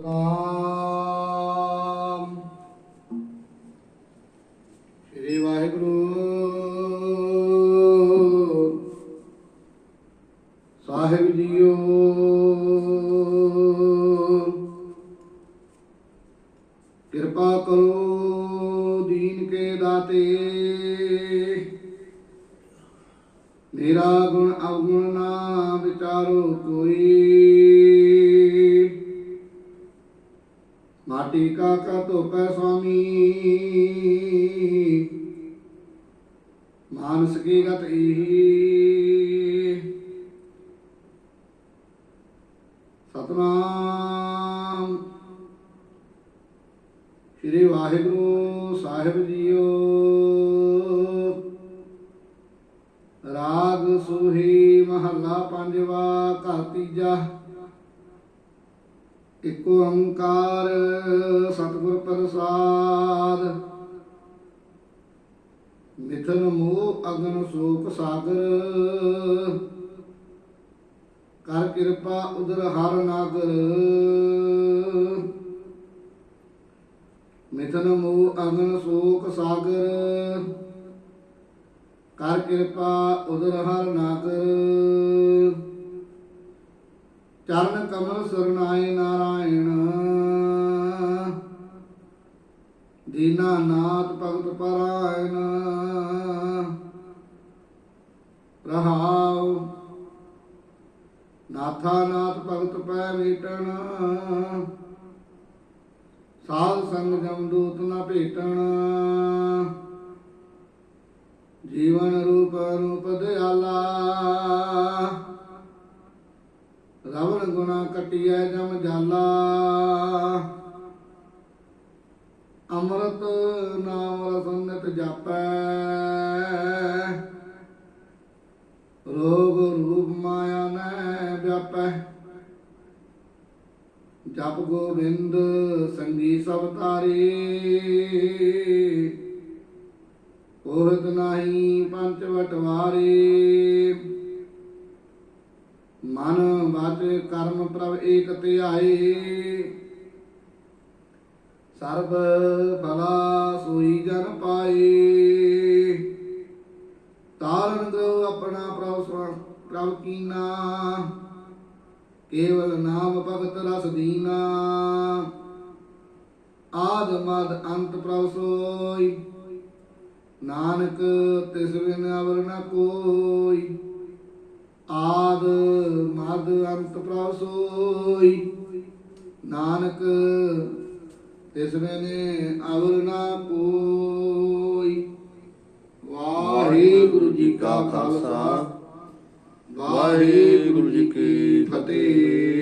ਸਤਨਾਮ ਸ੍ਰੀ ਵਾਹਿਗੁਰੂ। ਸਾਹਿਬ ਜੀਓ। ਕਿਰਪਾ ਕਰੋ ਦੀਨ ਕੇ ਦਾਤੇ। ਮੇਰਾ ਗੁਣ ਅਵਗੁਣ ਨਾ ਵਿਚਾਰੋ ਕੋਈ। ਮਾਟੀ ਕਾ ਕਾ ਧੋਪੈ ਸੁਆਮੀ। ਮਾਨਸ ਕੀ ਗਤ ਇਹੀ ਸਤਨਾਮ। ਸ੍ਰੀ ਵਾਹਿਗੁਰੂ ਸਾਹਿਬ ਜੀਓ। ਰਾਗ ਸੋਹੀ ਮਹੱਲਾ ਪੰਜਵਾ, ਘਰ ਤੀਜਾ। ਇਕ ਓੰਕਾਰ ਸਤਿਗੁਰ ਪ੍ਰਸਾਦ। ਮਿਥਨ ਮੋਹ ਅਗਨ ਸੋਕ ਸਾਗਰ। ਕਰ ਕਿਰਪਾ ਉਦਰ ਹਰ ਨਾਗਰ। ਮਿਥਨ ਮੋਹ ਅਗਨ ਸੋਕ ਸਾਗਰ। ਕਰ ਕਿਰਪਾ ਉਦਰ ਹਰ ਨਾਗਰ। ਚਰਨ ਕਮਲ ਸਰਨਾਏ ਨਾਰਾਇਣ। ਦੀਨਾ ਨਾਥ ਭਗਤ ਪਰਾਇਣ। ਰਹਾਉ। ਨਾਥਾ ਨਾਥ ਭਗਤ ਪੈ ਮੀਟਣ। ਸਾਧ ਸੰਗ ਜਮਦੂਤ ਨਾ ਭੇਟਣ। ਜੀਵਨ ਰੂਪ ਰੂਪ ਦਿਆਲਾ। ਰਵਣ ਕਟਿਐ ਜਮ ਜਾਲਾ ਅੰਮ੍ਰਿਤ ਨਾਮ ਰਸਨਤ ਜਾਪੈ। ਰੋਗ ਰੂਪ ਮਾਇਆ ਨੈ ਵਿਆਪੈ। ਜਪ ਗੋਬਿੰਦ ਸੰਗੀ ਸਭ ਤਾਰੇ ਕੋਹਤ ਨਾਹੀ ਪੰਚ ਵਟਵਾਰੇ। ਮਨ ਬਾਚ ਕਰਮ ਪ੍ਰਭ ਏਕ ਧਿਆਏ ਸਰਬ ਭਲਾ ਸੋਈ ਜਨ ਪਾਏ। ਤਾਰਨ ਗੋ ਆਪਣਾ ਪ੍ਰਭ ਸਵ ਪ੍ਰਭ ਕੀਨਾ। ਕੇਵਲ ਨਾਮ ਭਗਤ ਰਸ ਦੀਨਾ। ਆਦ ਮਦ ਅੰਤ ਪ੍ਰਭ ਸੋਈ। ਨਾਨਕ ਤਿਸ ਬਿਨ ਅਵਰ ਨ ਕੋਈ। ਆਦ ਮਦ ਅੰਤ ਪ੍ਰਭ ਸੋਈ। ਨਾਨਕ ਤਿਸ ਬਿਨ ਅਵਰ ਨ ਕੋਈ। ਵਾਹਿਗੁਰੂ ਜੀ ਕਾ ਖਾਲਸਾ। ਵਾਹਿਗੁਰੂ ਜੀ ਕੀ ਫਤਿਹ।